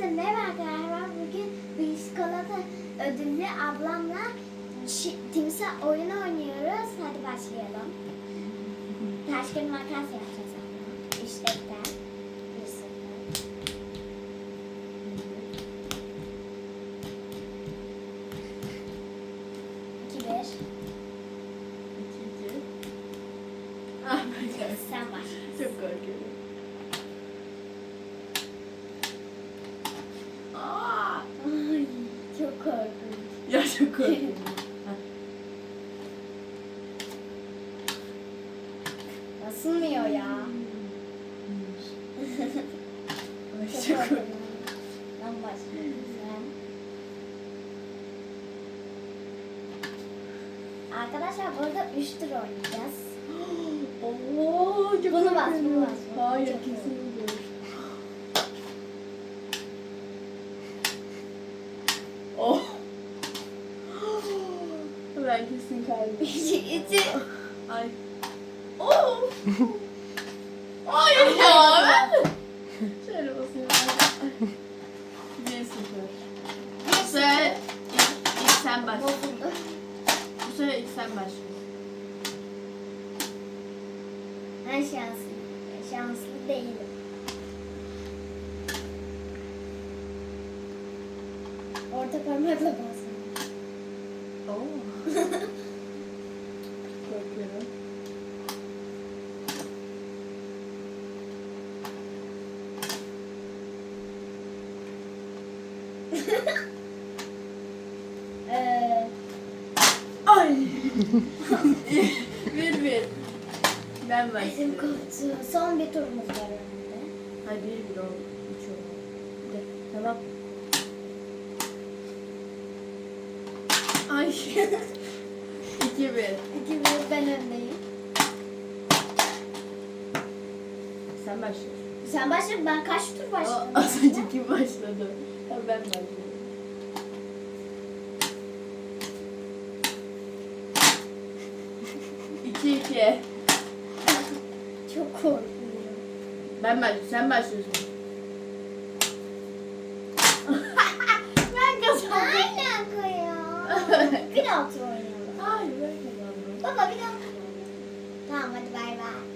Merhaba arkadaşlar. Bugün Biskolata ödüllü ablamla timsah oyunu oynuyoruz. Hadi başlayalım. Taş kağıt makas yapacağız abla. Üç defter. Bir. İki. İkinci. Ah bacak. Sen başla. Çok korkuyorum. Aa! Ay çok korkunç. Ya çok korkuyorum. Basılmıyor ya. Ay Çok korkuyorum. Ben sen. Arkadaşlar burada 3 tur oynayacağız. Oo, çok Bunu bas, bunu bas, bunu. Hayır Çok kesinlikle. Oh. Ben kesin içi. Ay. Oh. Hayır ya. ben- Şöyle basıyorum. Bir sıfır. Bu sefer ilk, ilk sen. Bozuldu. Bu sefer ilk sen başla. Ben şanslı. Şanslı değilim. Orta parmakla basıyorum. Oo. Korkuyorum. Ee, bir bir. Ben başlıyorum. koptu. Son bir turumuz var önünde. Hayır bir bir oldu. Üç oldu. Bir de, Tamam. Ay. İki bir. İki bir ben öndeyim. Sen başlıyorsun. Sen başla ben kaç tur O, başladım? az önce kim başladı? Ha, ben başlıyorum. İki iki. Çok korkuyorum. Ben başlıyorum. Sen başlıyorsun. ben kazandım. Aynen koyuyor. bir daha Baba bir daha. Tamam hadi bay bay.